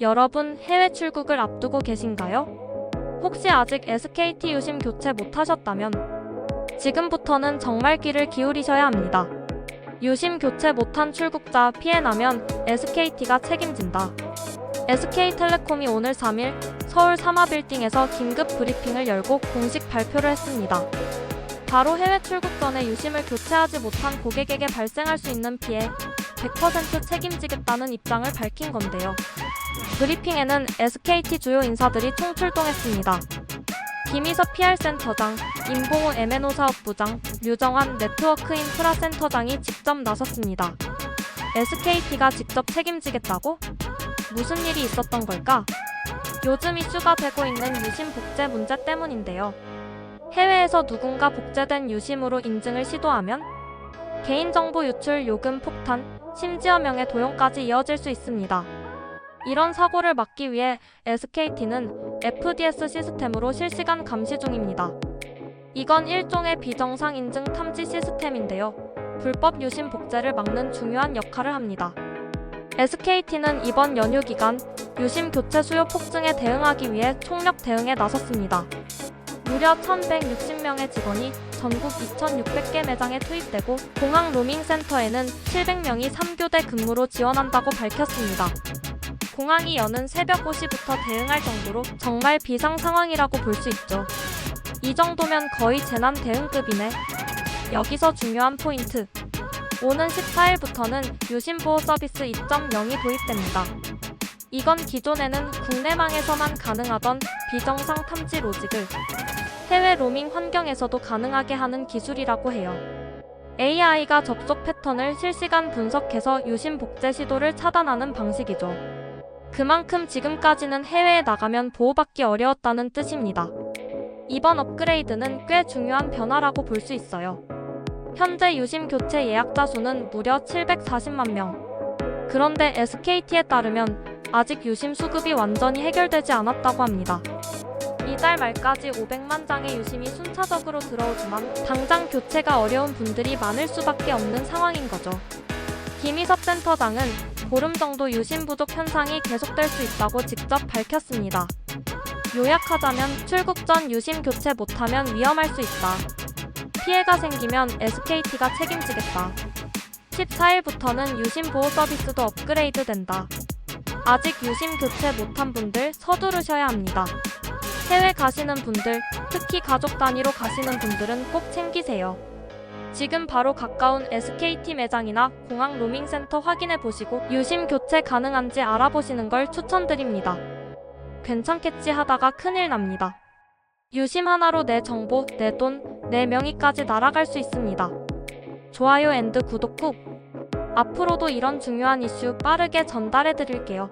여러분 해외 출국을 앞두고 계신가요? 혹시 아직 SKT 유심 교체 못하셨다면 지금부터는 정말 귀를 기울이셔야 합니다. 유심 교체 못한 출국자 피해 나면 SKT가 책임진다. SK텔레콤이 오늘 3일 서울 사마빌딩에서 긴급 브리핑을 열고 공식 발표를 했습니다. 바로 해외 출국 전에 유심을 교체하지 못한 고객에게 발생할 수 있는 피해 100% 책임지겠다는 입장을 밝힌 건데요. 브리핑에는 SKT 주요 인사들이 총출동했습니다. 김희섭 PR센터장, 임봉호 MNO 사업부장, 류정환 네트워크 인프라 센터장이 직접 나섰습니다. SKT가 직접 책임지겠다고? 무슨 일이 있었던 걸까? 요즘 이슈가 되고 있는 유심 복제 문제 때문인데요. 해외에서 누군가 복제된 유심으로 인증을 시도하면 개인정보 유출, 요금 폭탄, 심지어 명예 도용까지 이어질 수 있습니다. 이런 사고를 막기 위해 SKT는 FDS 시스템으로 실시간 감시 중입니다. 이건 일종의 비정상 인증 탐지 시스템인데요. 불법 유심 복제를 막는 중요한 역할을 합니다. SKT는 이번 연휴 기간 유심 교체 수요 폭증에 대응하기 위해 총력 대응에 나섰습니다. 무려 1,160명의 직원이 전국 2,600개 매장에 투입되고 공항 로밍 센터에는 700명이 3교대 근무로 지원한다고 밝혔습니다. 공항이 여는 새벽 5시부터 대응할 정도로 정말 비상 상황이라고 볼 수 있죠. 이 정도면 거의 재난 대응급이네. 여기서 중요한 포인트. 오는 14일부터는 유심보호 서비스 2.0이 도입됩니다. 이건 기존에는 국내망에서만 가능하던 비정상 탐지 로직을 해외 로밍 환경에서도 가능하게 하는 기술이라고 해요. AI가 접속 패턴을 실시간 분석해서 유심 복제 시도를 차단하는 방식이죠. 그만큼 지금까지는 해외에 나가면 보호받기 어려웠다는 뜻입니다. 이번 업그레이드는 꽤 중요한 변화라고 볼 수 있어요. 현재 유심 교체 예약자 수는 무려 740만 명. 그런데 SKT에 따르면 아직 유심 수급이 완전히 해결되지 않았다고 합니다. 이달 말까지 500만 장의 유심이 순차적으로 들어오지만 당장 교체가 어려운 분들이 많을 수밖에 없는 상황인 거죠. 김희섭 센터장은 보름 정도 유심 부족 현상이 계속될 수 있다고 직접 밝혔습니다. 요약하자면 출국 전 유심 교체 못하면 위험할 수 있다. 피해가 생기면 SKT가 책임지겠다. 14일부터는 유심 보호 서비스도 업그레이드 된다. 아직 유심 교체 못한 분들 서두르셔야 합니다. 해외 가시는 분들, 특히 가족 단위로 가시는 분들은 꼭 챙기세요. 지금 바로 가까운 SKT 매장이나 공항 로밍센터 확인해 보시고 유심 교체 가능한지 알아보시는 걸 추천드립니다. 괜찮겠지 하다가 큰일 납니다. 유심 하나로 내 정보, 내 돈, 내 명의까지 날아갈 수 있습니다. 좋아요 앤드 구독 꾹! 앞으로도 이런 중요한 이슈 빠르게 전달해 드릴게요.